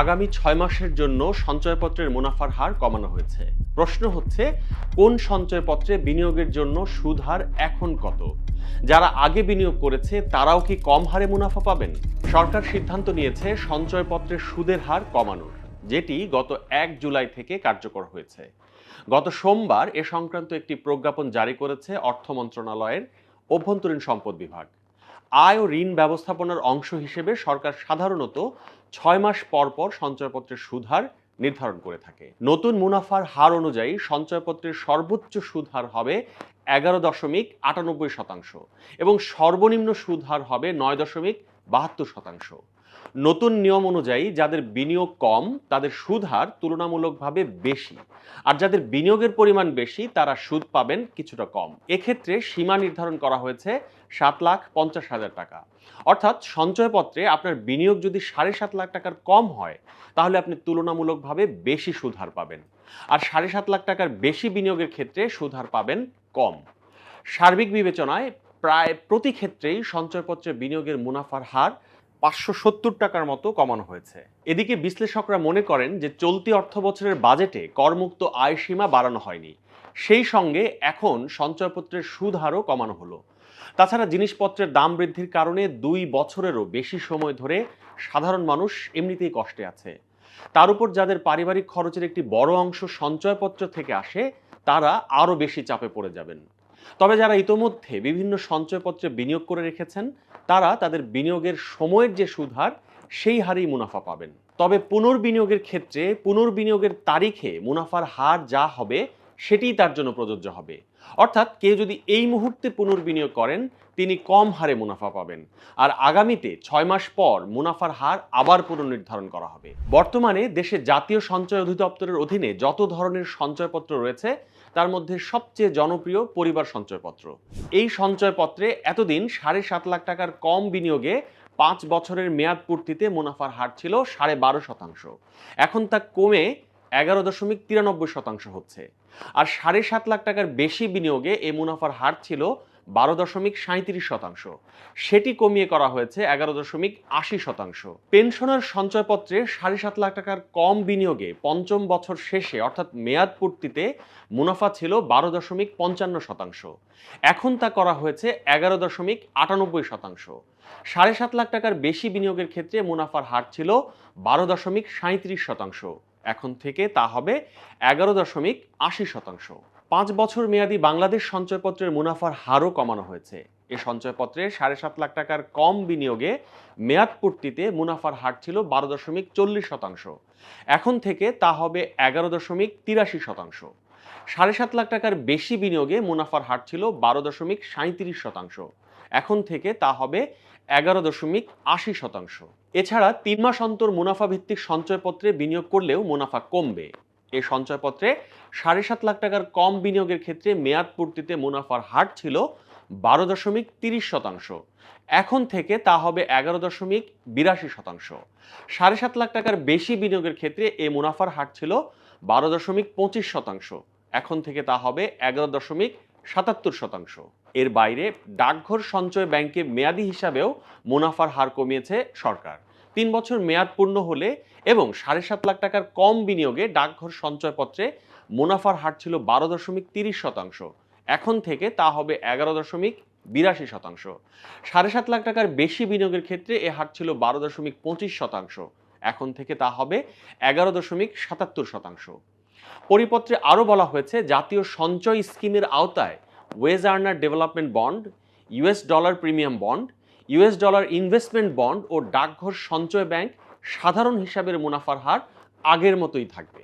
আগামী ছয় মাসের জন্য সঞ্চয়পত্রের মুনাফার হার কমানো হয়েছে। প্রশ্ন হচ্ছে, কোন সঞ্চয়পত্রে বিনিয়োগের জন্য সুদ হার এখন কত? যারা আগে বিনিয়োগ করেছে, তারাও কি কম হারে মুনাফা পাবেন? সরকার সিদ্ধান্ত নিয়েছে সঞ্চয়পত্রের সুদের হার কমানোর, যেটি গত এক জুলাই থেকে কার্যকর হয়েছে। গত সোমবার এ সংক্রান্ত একটি প্রজ্ঞাপন জারি করেছে অর্থ মন্ত্রণালয়ের অভ্যন্তরীণ সম্পদ বিভাগ। আয় ও ঋণ ব্যবস্থাপনার অংশ হিসেবে সরকার সাধারণত ছয় মাস পর পর সঞ্চয়পত্রের সুদহার নির্ধারণ করে থাকে। নতুন মুনাফার হার অনুযায়ী সঞ্চয়পত্রের সর্বোচ্চ সুদহার হবে এগারো দশমিক আটানব্বই শতাংশ এবং সর্বনিম্ন সুদহার হবে নয় দশমিক বাহাত্তর শতাংশ। নতুন নিয়ম অনুযায়ী যাদের বিনিয়োগ কম, তাদের সুদহার তুলনামূলকভাবে বেশি। আর যাদের বিনিয়োগের পরিমাণ বেশি, তারা সুদ পাবেন কিছুটা কম। এক্ষেত্রে সীমা নির্ধারণ করা হয়েছে সাত লাখ পঞ্চাশ হাজার টাকা। অর্থাৎ সঞ্চয়পত্রে আপনার বিনিয়োগ যদি সাড়ে সাত লাখ টাকার কম হয়, তাহলে আপনি তুলনামূলকভাবে বেশি সুদহার পাবেন। আর সাড়ে সাত লাখ টাকার বেশি বিনিয়োগের ক্ষেত্রে সুদহার পাবেন কম। সার্বিক বিবেচনায় প্রায় প্রতি ক্ষেত্রেই সঞ্চয়পত্রে বিনিয়োগের মুনাফার হার পাঁচশো সত্তর টাকার মতো কমানো হয়েছে। এদিকে বিশ্লেষকরা মনে করেন যে চলতি অর্থ বছরের বাজেটে করমুক্ত আয় সীমা বাড়ানো হয়নি। সেই সঙ্গে এখন সঞ্চয়পত্রের সুদ হারও কমানো হলো। তাছাড়া জিনিসপত্রের দাম বৃদ্ধির কারণে দুই বছরেরও বেশি সময় ধরে সাধারণ মানুষ এমনিতেই কষ্টে আছে। তার উপর যাদের পারিবারিক খরচের একটি বড় অংশ সঞ্চয়পত্র থেকে আসে, তারা আরও বেশি চাপে পড়ে যাবেন। তবে যারা ইতোমধ্যে বিভিন্ন সঞ্চয়পত্রে বিনিয়োগ করে রেখেছেন, তারা তাদের বিনিয়োগের সময়ের যে সুধার, সেই হারেই মুনাফা পাবেন। তবে পুনর্বিনিয়োগের ক্ষেত্রে পুনর্বিনিয়োগের তারিখে মুনাফার হার যা হবে, সেটিই তার জন্য প্রযোজ্য হবে। অর্থাৎ কেউ যদি এই মুহূর্তে পুনর্বিনিয়োগ করেন, তিনি কম হারে মুনাফা পাবেন। আর আগামীতে ছয় মাস পর মুনাফার হার আবার পুনর্নির্ধারণ করা হবে। বর্তমানে দেশে জাতীয় সঞ্চয় অধিদপ্তরের অধীনে যত ধরনের সঞ্চয়পত্র রয়েছে তার মধ্যে সবচেয়ে জনপ্রিয় পরিবার সঞ্চয়পত্র। এই সঞ্চয়পত্রে এতদিন সাড়ে সাত লাখ টাকার কম বিনিয়োগে পাঁচ বছরের মেয়াদ পূর্তিতে মুনাফার হার ছিল সাড়ে বারো শতাংশ। এখন তা কমে এগারো দশমিক তিরানব্বই শতাংশ হচ্ছে। আর সাড়ে সাত লাখ টাকার বেশি বিনিয়োগে এ মুনাফার হার ছিল বারো দশমিক সাঁত্রিশ শতাংশ। সেটি কমিয়ে করা হয়েছে এগারো দশমিক আশি শতাংশ। পেনশনের সঞ্চয়পত্রে সাড়ে সাত লাখ টাকার কম বিনিয়োগে পঞ্চম বছর শেষে, অর্থাৎ মেয়াদ পূর্তিতে, মুনাফা ছিল বারো দশমিক পঞ্চান্ন শতাংশ। এখন তা করা হয়েছে এগারো দশমিক আটানব্বই শতাংশ। সাড়ে সাত লাখ টাকার বেশি বিনিয়োগের ক্ষেত্রে মুনাফার হার ছিল বারো দশমিক সাঁত্রিশ শতাংশ। এখন থেকে তা হবে এগারো দশমিক আশি শতাংশ। পাঁচ বছর মেয়াদী বাংলাদেশ সঞ্চয়পত্রের মুনাফার হারও কমানো হয়েছে। এ সঞ্চয়পত্রে সাড়ে সাত লাখ টাকার কম বিনিয়োগে মেয়াদ পূর্তিতে মুনাফার হার ছিল বারো দশমিক চল্লিশ শতাংশ। এখন থেকে তা হবে এগারো দশমিক তিরাশি শতাংশ। সাড়ে সাত লাখ টাকার বেশি বিনিয়োগে মুনাফার হার ছিল বারো দশমিক সাঁত্রিশ শতাংশ। এখন থেকে তা হবে এগারো দশমিক আশি শতাংশ। এছাড়া তিন মাস অন্তর মুনাফা ভিত্তিক সঞ্চয়পত্রে বিনিয়োগ করলেও মুনাফা কমবে। এই সঞ্চয়পত্রে সাড়ে সাত লাখ টাকার কম বিনিয়োগের ক্ষেত্রে মেয়াদ পূর্তিতে মুনাফার হার ছিল বারো দশমিক তিরিশ শতাংশ। এখন থেকে তা হবে এগারো দশমিক বিরাশি শতাংশ। সাড়ে সাত লাখ টাকার বেশি বিনিয়োগের ক্ষেত্রে এই মুনাফার হার ছিল বারো দশমিক পঁচিশ শতাংশ। এখন থেকে তা হবে এগারো দশমিক সাতাত্তর শতাংশ। এর বাইরে ডাকঘর সঞ্চয় ব্যাংকে মেয়াদি হিসাবেও মুনাফার হার কমিয়েছে সরকার। তিন বছর মেয়াদ পূর্ণ হলে এবং সাড়ে সাত লাখ টাকার কম বিনিয়োগে ডাকঘর সঞ্চয়পত্রে মুনাফার হার ছিল বারো দশমিক তিরিশ শতাংশ। এখন থেকে তা হবে এগারো দশমিক বিরাশি শতাংশ। সাড়ে সাত লাখ টাকার বেশি বিনিয়োগের ক্ষেত্রে এ হার ছিল বারো দশমিক পঁচিশ শতাংশ। এখন থেকে তা হবে এগারো দশমিক সাতাত্তর শতাংশ। পরিপত্রে আরও বলা হয়েছে, জাতীয় সঞ্চয় স্কিমের আওতায় wage earner development bond US dollar premium bond US dollar investment bond ও ডাকঘর সঞ্চয় ব্যাংক সাধারণ হিসাবের মুনাফার হার আগের মতোই থাকবে।